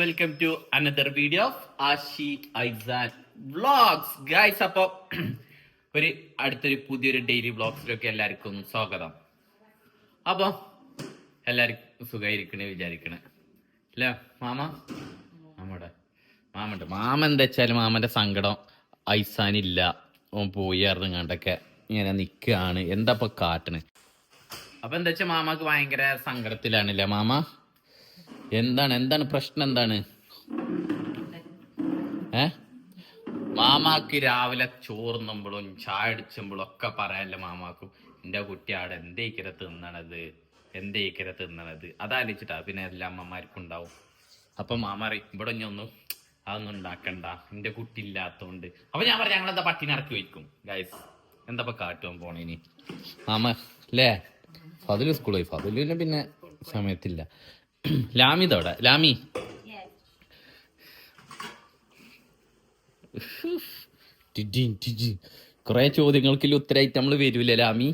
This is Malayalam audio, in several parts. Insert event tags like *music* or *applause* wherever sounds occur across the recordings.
Welcome to another video of Ashi Aizan vlogs guys അപ്പോ *clears throat* ഒരു അടുത്തൊരു പുതിയൊരു ഡെയിലി വ്ളോഗ്സിലൊക്കെ എല്ലാവർക്കും സ്വാഗതം. അപ്പൊ എല്ലാവർക്കും സുഖമായിരിക്കണേ വിചാരിക്കണേ. അല്ലേ മാമ? മാമയുടെ മാമന്റെ മാമ എന്താ വെച്ചാൽ മാമന്റെ സങ്കടം ഐസാനില്ല. ഓൻ പോയി ഇറങ്ങാണ്ടൊക്കെ ഇങ്ങനെ നിൽക്കുകയാണ് എന്താ ഇപ്പൊ കാട്ടണ്? അപ്പൊ എന്താ വെച്ചാൽ മാമക്ക് ഭയങ്കര സങ്കടത്തിലാണല്ലേ മാമ? എന്താണ് എന്താണ് പ്രശ്നം എന്താണ്? ഏ? മാമാക്ക് രാവിലെ ചോറുന്നുമ്പോഴും ചായ അടിച്ചുമ്പോഴും ഒക്കെ പറയാനല്ലേ മാമാക്കും? എന്റെ കുട്ടി അവിടെ എന്തേക്കര തിന്നണത്? എന്തേക്കര തിന്നണത്? അതാലോചിച്ചിട്ടാ പിന്നെ എല്ലാ അമ്മമാർക്കും ഉണ്ടാവും. അപ്പൊ മാമ ഇവിടെ ഒന്നും അതൊന്നും ഉണ്ടാക്കണ്ട. എന്റെ കുട്ടി ഇല്ലാത്തോണ്ട്. അപ്പൊ ഞാൻ പറഞ്ഞു ഞങ്ങളെന്താ പട്ടിണി ഇറക്കി വയ്ക്കും ഗൈസ് എന്താ കാട്ടുവാൻ പോണേനി മാമ അല്ലേ ഫതിൽ സ്കൂളിൽ ഫതിലിന് പിന്നെ സമയത്തില്ല. *clears throat* ലാമി തോടെ ലാമി. കുറെ ചോദ്യങ്ങൾക്ക് ഉത്തരമായിട്ട് നമ്മൾ വരൂല ലാമി?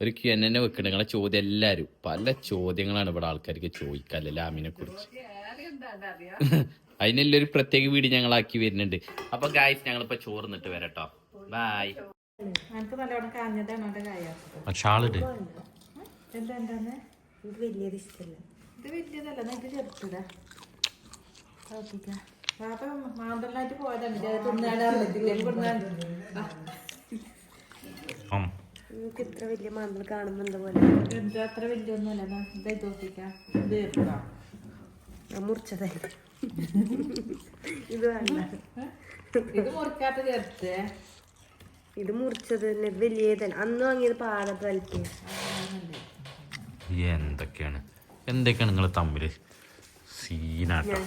ഒരു ക്യു എൻ എന്നെ വെക്കണ. നിങ്ങളെ ചോദ്യം എല്ലാരും. പല ചോദ്യങ്ങളാണ് ഇവിടെ ആൾക്കാർക്ക് ചോദിക്കാല്ലേ ലാമിനെ കുറിച്ച്. അതിനെല്ലാം ഒരു പ്രത്യേക വീട് ഞങ്ങളാക്കി വരുന്നുണ്ട്. അപ്പൊ ഗായ്സ് ഞങ്ങളിപ്പോ ചോർന്നിട്ട് വരട്ടോ ബായ് ഷാളിട്ട് എന്താ എന്താന്ന് ഇത് വലിയൊരു ഇഷ്ടമല്ല ഇത് വലിയതല്ല ഇത് ചെറുത്തതാ പാപ്പ മാന്തലായിട്ട് പോയതാണ്. ഇത്ര വലിയ മാന്തൽ കാണുമ്പോൾ എന്താ പോലെ? എന്താ അത്ര വലിയൊന്നുമല്ല. ഒന്നുമല്ല ഇതായി തോക്കിക്കാം ഇത് ചെറുതാ ഞാൻ മുറിച്ചതല്ല ഇത്. വേണ്ട. ഇത് മുറിക്കാത്ത ചേർത്ത് ഇത് മുറിച്ചത് തന്നെ വലിയതല്ല. അന്ന് വാങ്ങിയത് പാടത്ത് വലിക്കുക എന്തൊക്കെയാണ്? എന്തൊക്കെയാണ് നിങ്ങൾ തമ്മിൽ സീനാട്ടോ.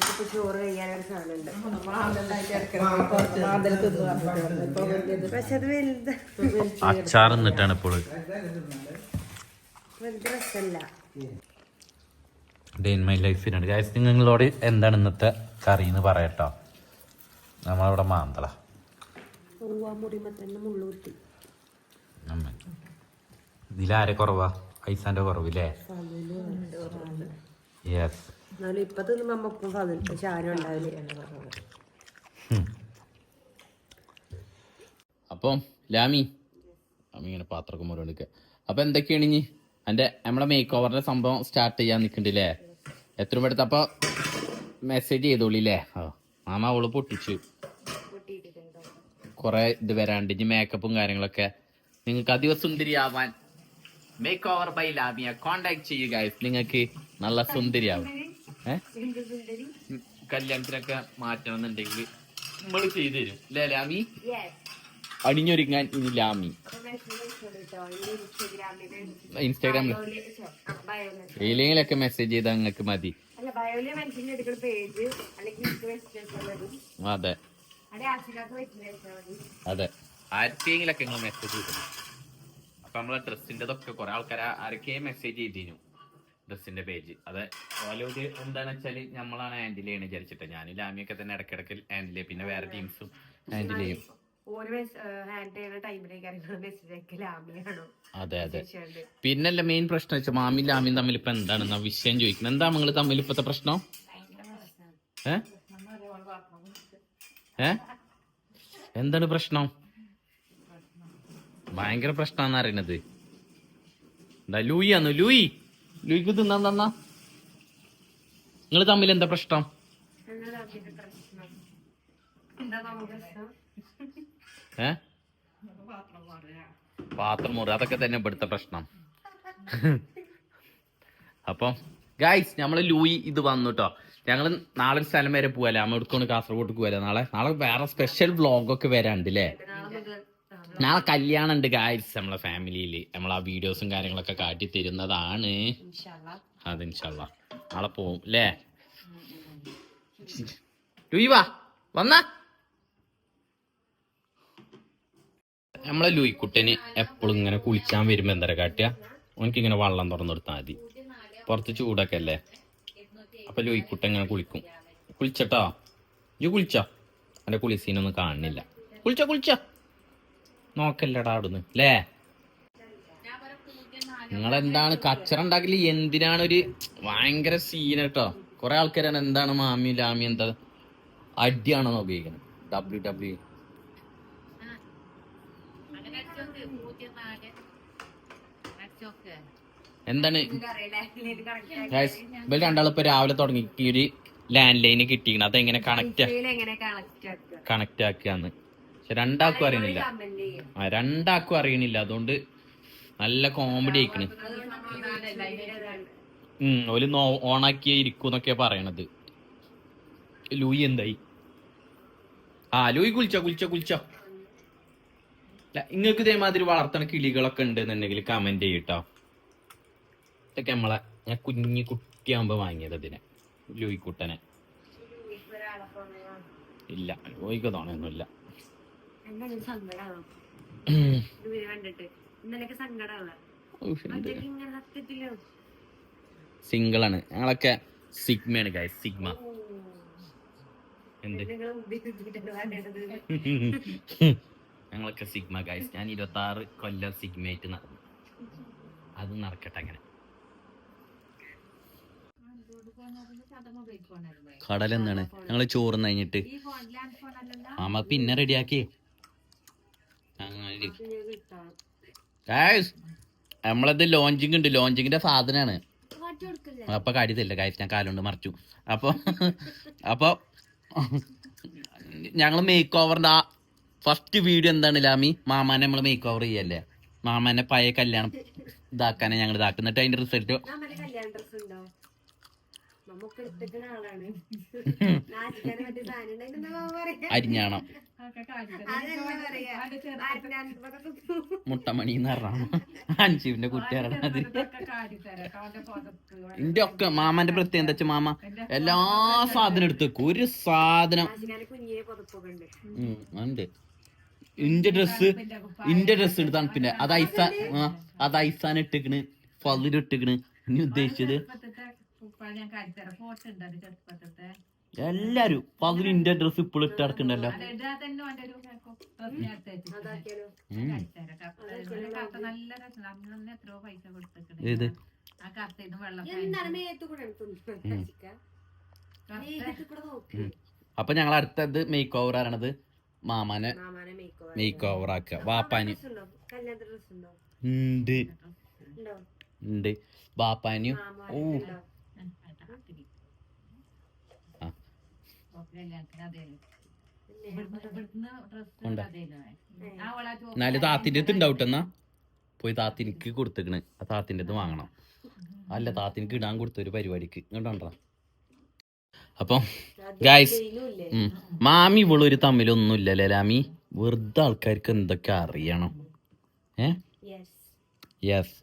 അച്ചാർ എന്നിട്ടാണ് ഇപ്പോൾ ഡേ ഇൻ മൈ ലൈഫിനാണ് ഗായസ് നിങ്ങളോട് എന്താണ് ഇന്നത്തെ കറി എന്ന് പറയട്ടോ. നമ്മളവിടെ മാന്തള. ഇതിലാരെ കുറവാ? ഐസാന്റെ കുറവില്ലേ? യെസ് എന്നാലും ഇപ്പൊ തിന്നുമ്പോ അമ്മക്കും ഫതിൽ പക്ഷെ ആരും ഉണ്ടാവില്ല? അപ്പം ലാമി. അമ്മ ഇങ്ങനെ പാത്രമൊക്കെ മുറിവെടുക്കുക അപ്പൊ എന്തൊക്കെയാണ് ഇനി? എന്റെ നമ്മളെ മേക്ക് ഓവറിന്റെ സംഭവം സ്റ്റാർട്ട് ചെയ്യാൻ നിൽക്കണ്ടില്ലേ എത്ര എടുത്ത അപ്പൊ മെസ്സേജ് ചെയ്തോളില്ലേ? ആ മാമ അവൾ പൊട്ടിച്ചു. കുറെ ഇത് വരാണ്ട്. ഇനി മേക്കപ്പും കാര്യങ്ങളൊക്കെ. നിങ്ങൾക്ക് അധികം സുന്ദരിയാവാൻ make over by Lamiya contact ചെയ്യുക. Guys. നിങ്ങൾക്ക് നല്ല സുന്ദരിയാവും. കല്യാണത്തിനൊക്കെ കല്യാണത്തിനൊക്കെ മാറ്റണമെന്നുണ്ടെങ്കിൽ നമ്മൾ ചെയ്തു തരും അല്ലേ ലാമി? അണിഞ്ഞൊരുങ്ങാൻ ഇനി ലാമി. ഇൻസ്റ്റാഗ്രാമിൽ റീലിങ്ങിലൊക്കെ മെസ്സേജ് ചെയ്താൽ നിങ്ങൾക്ക് മതി. അതെ. അതെ. ആർക്കെങ്കിലൊക്കെ നിങ്ങൾ മെസ്സേജ് ചെയ്തു? അപ്പൊ നമ്മളെ ഡ്രസ്സിന്റെതൊക്കെ കുറെ ആൾക്കാർ ആരൊക്കെ മെസ്സേജ് ചെയ്തിരുന്നു ഡ്രസ്സിന്റെ പേജ് അതെ ഓലോട് എന്താണെന്ന് വെച്ചാൽ നമ്മളാണ് ഹാൻഡിൽ ചെയ്യണ വിചാരിച്ചിട്ട്. ഞാൻ ലാമിയൊക്കെ തന്നെ ഇടയ്ക്കിടയ്ക്ക് ഹാൻഡിൽ ചെയ്യും. പിന്നെ വേറെ ടീംസും ഹാൻഡിൽ ചെയ്യും. അതെ അതെ. പിന്നല്ല മെയിൻ പ്രശ്നം വെച്ചാൽ മാമി ലാമിയും തമ്മിൽ ഇപ്പൊ എന്താണ് വിഷയം ചോദിക്കുന്നത് എന്താ നിങ്ങൾ തമ്മിൽ ഇപ്പത്തെ പ്രശ്നം? ഏ? എന്താണ് പ്രശ്നം? ഭയങ്കര പ്രശ്നമാണെന്ന് അറിയണത്. എന്താ ലൂയി ആന്നു ലൂയി. ലൂയിക്ക് തിന്നാൻ തന്നാ. നിങ്ങൾ തമ്മിൽ എന്താ പ്രശ്നം? ഏ? പാത്രം മുറി അതൊക്കെ തന്നെ ഇവിടുത്തെ പ്രശ്നം. അപ്പം ഗായ്സ് നമ്മൾ ലൂയി ഇത് വന്നു കേട്ടോ ഞങ്ങൾ നാളെ സ്ഥലം വരെ പോവല്ലേ? അമ്മ എടുക്കൊണ്ട് കാസർഗോഡ് പോവല്ലേ നാളെ? നാളെ വേറെ സ്പെഷ്യൽ വ്ളോഗൊക്കെ വരാണ്ട് അല്ലേ നാളെ കല്യാണം ഉണ്ട് ഗായ്സ് നമ്മളെ ഫാമിലിയിൽ നമ്മൾ ആ വീഡിയോസും കാര്യങ്ങളൊക്കെ കാട്ടി തരുന്നതാണ്. അതെ ഇൻഷല്ല നാളെ പോവും അല്ലേ ലൂയി വാ വന്നാ. നമ്മളെ ലൂയിക്കുട്ടന് എപ്പോഴും ഇങ്ങനെ കുളിക്കാൻ വരുമ്പോ എന്താ കാട്ടുക ഓനക്ക് ഇങ്ങനെ വെള്ളം തുറന്നു കൊടുത്താൽ മതി. പുറത്ത് ചൂടൊക്കെ അല്ലേ? അപ്പൊ ലൂയിക്കുട്ടൻ ഇങ്ങനെ കുളിക്കും. കുളിച്ചട്ടോ? ഇജ്ജ് കുളിച്ചോ? അവന്റെ കുളിസീനൊന്നും കാണുന്നില്ല. കുളിച്ചോ കുളിച്ചോ? നോക്കല്ലടാ അവിടുന്ന് അല്ലേ നിങ്ങളെന്താണ് കച്ചറ ഉണ്ടാക്കൽ? എന്തിനാണ് ഒരു ഭയങ്കര സീൻ കേട്ടോ. കുറെ ആൾക്കാരാണ് എന്താണ് മാമി ലാമി എന്താ? അടിയാണോ ഉപയോഗിക്കുന്നത് ഡബ്ല്യു ഡബ്ല്യു എന്താണ്? ഗൈസ് ഇവർ രണ്ടാളിപ്പോ രാവിലെ തുടങ്ങി ഈ ഒരു ലാൻഡ് ലൈന് കിട്ടിയിരിക്കണം. അതെങ്ങനെ കണക്ട് കണക്ട് ആക്കുക? പക്ഷെ രണ്ടാക്കും അറിയണില്ല. ആ രണ്ടാക്കും അറിയണില്ല. അതുകൊണ്ട് നല്ല കോമഡി ആയിക്കണ്. ഉം ഓൽ ഓണാക്കിയേ ഇരിക്കും എന്നൊക്കെയാ പറയണത്. ലൂയി എന്തായി? ആ ലൂയി കുളിച്ച കുളിച്ച കുളിച്ച. ഇങ്ങക്ക് ഇതേമാതിരി വളർത്തണ കിളികളൊക്കെ ഉണ്ട് എന്നുണ്ടെങ്കിൽ കമന്റ് ചെയ്യട്ടോ. ഇതൊക്കെ നമ്മളെ ഞാൻ കുഞ്ഞു കുട്ടിയാകുമ്പോ വാങ്ങിയത് ഇതിനെ ലൂയിക്കുട്ടനെ. ഇല്ല ലൂയിക്ക് എന്താണ് സങ്കടാണോ ഇവർ കണ്ടിട്ട്. ഇന്നലെയൊക്കെ സങ്കടാണ് ഒറ്റയ്ക്ക് ഇങ്ങനെ സത്യത്തിലോ? സിംഗിൾ ആണ് ഞങ്ങളൊക്കെ സിഗ്മയാണ് ഗൈസ് സിഗ്മ. ഞങ്ങളൊക്കെ സിഗ്മ ഗൈസ് ഞാൻ ഇരുപത്തി ആറ് കൊല്ലം സിഗ്മയായിട്ട് നടന്നു. അത് നടക്കട്ടെ അങ്ങനെ. കടലെന്നാണ് ഞങ്ങൾ ഞങ്ങൾ ചോറ് കഴിഞ്ഞിട്ട്. ആമ പിന്നെ റെഡിയാക്കി നമ്മളത് ലോഞ്ചിങ് ഉണ്ട്. ലോഞ്ചിങ്ങിന്റെ സാധനമാണ് അപ്പൊ കാര്യത്തില്ല ഗൈസ് ഞാൻ കാലുകൊണ്ട് മറിച്ചു. അപ്പൊ അപ്പൊ ഞങ്ങൾ മേക്ക് ഓവറിന്റെ ആ ഫസ്റ്റ് വീഡിയോ എന്താണ് ലാമി? മാമാനെ നമ്മൾ മേക്ക് ഓവർ ചെയ്യല്ലേ? മാമാനെ പഴയ കല്യാണം ഇതാക്കാനാണ് ഞങ്ങൾ ഇതാക്കുന്നിട്ട് അതിന്റെ റിസൾട്ട് *laughs* അരിഞ്ഞാണം. മുട്ടമണി എന്ന് പറഞ്ഞ അൻഷീവിന്റെ കുട്ടിയാണ് അത്. എന്റെ ഒക്കെ മാമാന്റെ പ്രത്യേകം എന്താ വെച്ചാ മാമ? എല്ലാ സാധനം എടുത്തു വെക്കും. ഒരു സാധനം. ഉണ്ട്. ഉം, ഉണ്ട്. ഇന്റെ ഡ്രസ് ഇന്റെ ഡ്രസ് ഉണ്ട് തണുപ്പിന്റെ. അത് ഐസാൻ ആ, അത് ഐസാൻ ഇട്ടിക്കണ് ഫതിൽ ഇട്ടിക്കണ് നീ ഉദ്ദേശിച്ചത് എല്ലാരും പകുതി ഇന്റെ ഡ്രസ് ഇപ്പോഴും ഇട്ട് കിടക്കണ്ടല്ലോ. ഏത്. അപ്പൊ ഞങ്ങൾ അടുത്തത് മേക്ക് ഓവർ ആണത്. മാമാനെ മാമാനെ മേക്കോ ഓവർ ആക്കുക. വാപ്പാന് കല്യാണ ഡ്രസ് ഉണ്ടോ? ഉണ്ട്? ഉണ്ട്. വാപ്പാനും ഓ ഉണ്ടോ ആ ഉണ്ട്. എന്നാൽ താത്തിന്റെ അടുത്ത് ഉണ്ടാവും എന്നാ. പോയി താത്തിനിക്ക് കൊടുത്തേക്കണ്. ആ താത്തിന്റെ അടുത്ത് വാങ്ങണം. അല്ല താത്തിനിക്ക് ഇടാൻ കൊടുത്ത ഒരു പരിപാടിക്ക്. ഇങ്ങോട്ടാ അപ്പം ഗായ്സ് മാമി ഇവളൊരു തമ്മിലൊന്നും ഇല്ലല്ലേ ലാമി? വെറുതെ ആൾക്കാർക്ക് എന്തൊക്കെ അറിയണം. ഏ? യെസ് യെസ്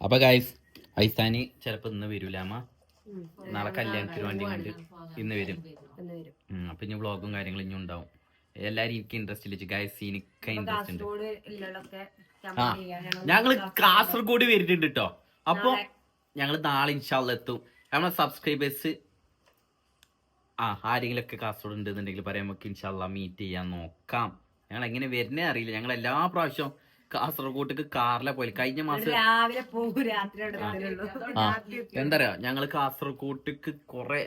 അപ്പൊ ഗായ്സ് ഐസാനി ചിലപ്പോ ഇന്ന് വരൂലാമ നാളെ കല്യാണത്തിന് വേണ്ടി കണ്ട് ഇന്ന് വരും. അപ്പൊ ഇനി വ്ളോഗും കാര്യങ്ങളും ഇനി ഉണ്ടാവും. എല്ലാരും എനിക്ക് ഇൻട്രസ്റ്റ് ഇല്ല? ഗായ്സ് എനിക്ക് ഇൻട്രസ്റ്റ് ഉണ്ട്. ആ ഞങ്ങൾ കാസർഗോഡ് വരുന്നുണ്ട് കേട്ടോ അപ്പൊ ഞങ്ങൾ നാളെ ഇൻഷാല്ല എത്തും. നമ്മളെ സബ്സ്ക്രൈബേഴ്സ് ആ ആരെങ്കിലും ഒക്കെ കാസർഗോഡ് ഉണ്ടെന്നുണ്ടെങ്കിൽ പറയാം നമുക്ക് ഇൻഷാല്ല മീറ്റ് ചെയ്യാൻ നോക്കാം. ഞങ്ങൾ എങ്ങനെ വരുന്നേ അറിയില്ല. ഞങ്ങൾ എല്ലാ പ്രാവശ്യവും കാസർഗോഡേക്ക് കാറിലെ പോയി കഴിഞ്ഞ മാസം രാവിലെ പോകും രാത്രി. ആ എന്താ പറയാ ഞങ്ങൾ കാസർഗോഡേക്ക് കൊറേ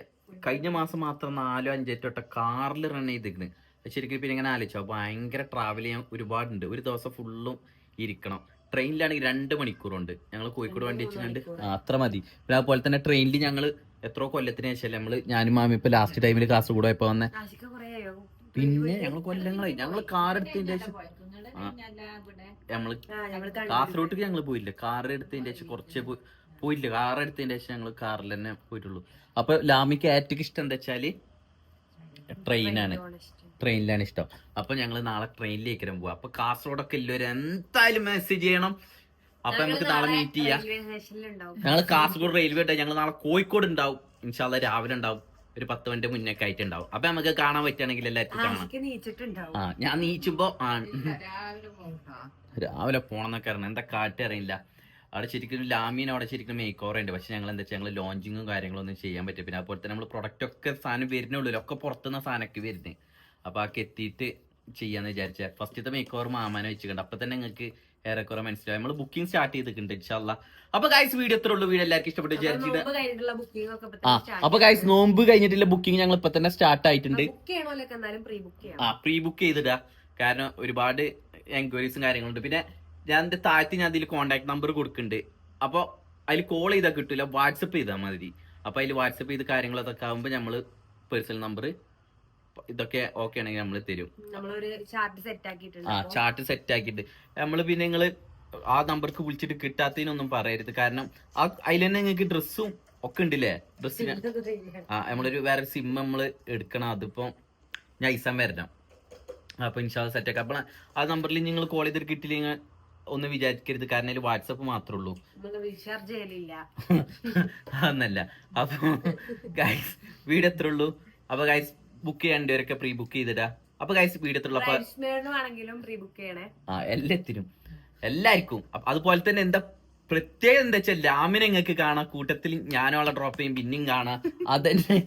കഴിഞ്ഞ മാസം മാത്രം നാലോ അഞ്ചേറ്റോ വട്ടം കാറിൽ റൺ ചെയ്തിരിക്കുന്നു ശരിക്കും പിന്നെ ഇങ്ങനെ ആലോചിച്ചോ ഭയങ്കര ട്രാവൽ ചെയ്യാൻ ഒരുപാടുണ്ട്. ഒരു ദിവസം ഫുള്ളും ഇരിക്കണം. ട്രെയിനിലാണെങ്കിൽ രണ്ട് മണിക്കൂറുണ്ട്. ഞങ്ങൾ കോഴിക്കോട് വണ്ടി വെച്ചിട്ടുണ്ട് അത്ര മതി. പിന്നെ അതുപോലെ തന്നെ ട്രെയിനിൽ ഞങ്ങൾ എത്രയോ കൊല്ലത്തിന് ശേഷം നമ്മൾ ഞാനും മാമി ഇപ്പൊ ലാസ്റ്റ് ടൈമിൽ കാസർഗോഡ് പോയപ്പോ വന്നെ. പിന്നെ ഞങ്ങൾ കൊല്ലങ്ങളായി. ഞങ്ങൾ കാർ എടുത്തതിന്റെ ശേഷം. നമ്മൾ കാസർഗോട്ടേക്ക് ഞങ്ങൾ പോയില്ല. കാർ എടുത്തതിന്റെ ശേഷം കുറച്ച് പോയി- പോയില്ല. കാർ എടുത്തതിന്റെ ശേഷം ഞങ്ങൾ കാറിൽ തന്നെ പോയിട്ടുള്ളൂ. അപ്പൊ ലാമിക്ക് ഏറ്റവും ഇഷ്ടം എന്താ വെച്ചാൽ ട്രെയിനാണ്. ട്രെയിനിലാണ് ഇഷ്ടം. അപ്പൊ ഞങ്ങൾ നാളെ ട്രെയിനിലേക്ക് പോവാ. അപ്പൊ കാസർഗോഡൊക്കെ എല്ലാവരും എന്തായാലും മെസ്സേജ് ചെയ്യണം. അപ്പൊ നമുക്ക് നാളെ മീറ്റ് ചെയ്യാം. ഞങ്ങൾ ഞങ്ങൾ കാസർഗോഡ് റെയിൽവേ ഞങ്ങൾ നാളെ കോഴിക്കോട് ഉണ്ടാവും. ഇൻഷാല്ല രാവിലെ ഉണ്ടാവും. ഒരു പത്ത് മിനിറ്റ് മുന്നേ ആയിട്ടുണ്ടാവും. അപ്പൊ നമുക്ക് കാണാൻ പറ്റുകയാണെങ്കിൽ എല്ലാവർക്കും കാണാം. ആ ഞാൻ നീച്ചുമ്പോ ആ രാവിലെ പോണം എന്നൊക്കെ അറിയണം എന്താ കാറ്റ് അറിയില്ല. അവിടെ ശരിക്കും ലാമീൻ അവിടെ ശരിക്കും മേക്ക് ഓവർ ഉണ്ട്. പക്ഷെ ഞങ്ങൾ എന്താ വെച്ചാൽ ഞങ്ങൾ ലോഞ്ചിങ്ങും കാര്യങ്ങളൊന്നും ചെയ്യാൻ പറ്റും പിന്നെ അതുപോലെ തന്നെ നമ്മൾ പ്രൊഡക്റ്റ് ഒക്കെ സാധനം വരുന്നുള്ളൂ ഒക്കെ പുറത്തുനിന്ന് സാധനമൊക്കെ വരുന്നത് അപ്പൊ ആക്കെ എത്തിയിട്ട് ചെയ്യാന്ന് വിചാരിച്ച ഫസ്റ്റത്തെ മേക്ക് ഓവർ മാമാനെ വെച്ചിട്ടുണ്ട്. അപ്പൊ തന്നെ നിങ്ങൾക്ക് ഏറെക്കുറെ മനസ്സിലായി. നമ്മൾ ബുക്കിംഗ് സ്റ്റാർട്ട് ചെയ്തിട്ടുണ്ട് ഇൻഷാല്ല അപ്പൊ ഗൈസ് വീഡിയോ എത്ര ഉള്ളൂ. വീഡിയോ എല്ലാവർക്കും ഇഷ്ടപ്പെട്ടു വിചാരിച്ചിട്ട് ആ അപ്പൊ ഗൈസ് നോമ്പ് കഴിഞ്ഞിട്ടുള്ള ബുക്കിംഗ് ഞങ്ങൾ ഇപ്പൊ തന്നെ സ്റ്റാർട്ട് ആയിട്ടുണ്ട്. ആ പ്രീ ബുക്ക് ചെയ്തിടുക കാരണം ഒരുപാട് എൻക്വയറീസും കാര്യങ്ങളുണ്ട്. പിന്നെ ഞാൻ എന്റെ താഴത്ത് ഞാൻ അതിൽ കോൺടാക്ട് നമ്പർ കൊടുക്കുന്നുണ്ട്. അപ്പോൾ അതിൽ കോൾ ചെയ്താൽ കിട്ടില്ല വാട്സപ്പ് ചെയ്താൽ മതി. അപ്പോൾ അതിൽ വാട്സപ്പ് ചെയ്ത് കാര്യങ്ങളൊക്കെ ആകുമ്പോൾ നമ്മൾ പേഴ്സണൽ നമ്പർ ഇതൊക്കെ ഓക്കെ ആണെങ്കിൽ നമ്മൾ തരും. നമ്മളൊരു ചാർട്ട് സെറ്റ് ആക്കിയിട്ടുണ്ട് ആ ചാർട്ട് സെറ്റ് ആക്കിയിട്ട് നമ്മൾ പിന്നെ നിങ്ങൾ ആ നമ്പർക്ക് വിളിച്ചിട്ട് കിട്ടാത്തതിനൊന്നും പറയരുത്. കാരണം ആ അതിൽ തന്നെ നിങ്ങൾക്ക് ഡ്രസ്സും ഒക്കെ ഉണ്ടല്ലേ? ഡ്രസ്സിന് ആ നമ്മളൊരു വേറെ സിം നമ്മൾ എടുക്കണം. അതിപ്പം ഞാൻ ഐസാൻ വരണം. അപ്പൊ ഇൻഷാൽ സെറ്റ് ആക്കാം. അപ്പൊ ആ നമ്പറിൽ നിങ്ങൾ കോൾ ചെയ്തിട്ട് കിട്ടില്ലെങ്കിൽ ഒന്ന് വിചാരിക്കരുത്. കാരണം അതിൽ വാട്സപ്പ് മാത്രമേ ഉള്ളൂ. *laughs* അന്നല്ല റീചാർജ് ചെയ്യലില്ല. അതൊന്നല്ല അപ്പൊ ഗൈസ് വീട് എത്ര ഉള്ളൂ? അപ്പൊ ഗൈസ് ബുക്ക് ചെയ്യേണ്ടവരൊക്കെ പ്രീ ബുക്ക് ചെയ്തിടാ. അപ്പൊ ഗൈസ് ഉള്ളൂ ആണെങ്കിലും പ്രീ ബുക്ക് ചെയ്യണേ. ആ എല്ലാത്തിനും. എല്ലാവർക്കും അതുപോലെ തന്നെ എന്താ പ്രത്യേകത എന്താ വെച്ചാൽ ലാമിനെ നിങ്ങൾക്ക് കാണാം. കൂട്ടത്തിൽ ഞാനോളെ ഡ്രോപ്പ് ചെയ്യും പിന്നെയും കാണാം. അതന്നെ.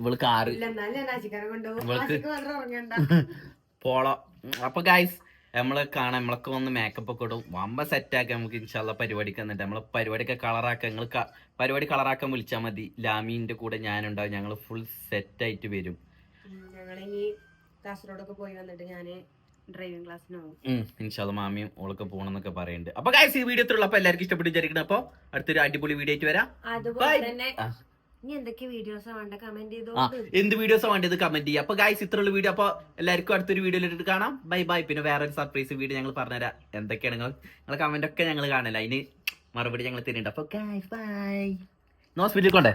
ഇവൾ കാറ് ഇവൾക്ക് പോളോ. അപ്പൊ ഗൈസ് നമ്മളെ കാണാൻ നമ്മളൊക്കെ വന്ന് മേക്കപ്പ് ഒക്കെ ഇടും. വമ്പ സെറ്റ് ആക്കാം നമുക്ക് ഇൻഷാല്ല പരിപാടിക്ക് എന്നിട്ട് നമ്മളെ പരിപാടിയൊക്കെ കളറാക്കാം നിങ്ങൾ പരിപാടി കളറാക്കാൻ വിളിച്ചാൽ മതി. ലാമീന്റെ കൂടെ ഞാനുണ്ടാവും ഞങ്ങൾ ഫുൾ സെറ്റ് ആയിട്ട് വരും. ഞങ്ങളിനി കാസർഗോഡൊക്കെ പോയി വന്നിട്ട് ഞാൻ ഡ്രൈവിംഗ് ഇൻഷാല്ല മാമിയും ഓളൊക്കെ പോണെന്നൊക്കെ പറയുന്നുണ്ട് അപ്പൊ ഈ വീഡിയോ എത്ര എല്ലാവർക്കും ഇഷ്ടപ്പെട്ട് വിചാരിക്കണം അപ്പൊ അടുത്തൊരു അടിപൊളി വീഡിയോ ആയിട്ട് വരാം. അതുപോലെ തന്നെ എന്ത് വീഡിയോസ് വേണ്ടത് കമന്റ് ചെയ്യുക അപ്പൊ ഗൈസ് ഇത്രയുള്ള വീഡിയോ അപ്പൊ എല്ലാവർക്കും അടുത്തൊരു വീഡിയോ കാണാം. ബൈ ബൈ പിന്നെ വേറെ ഒരു സർപ്രൈസ് വീഡിയോ ഞങ്ങൾ പറഞ്ഞുതരാം. എന്തൊക്കെയാണ് നിങ്ങൾ? കമന്റ് ഒക്കെ ഞങ്ങൾ കാണില്ല? അതിന് മറുപടി ഞങ്ങൾ തരുന്നുണ്ട്. അപ്പൊ ഗൈസ് ബൈ ഹോസ്പിറ്റലിൽ കൊണ്ടേ?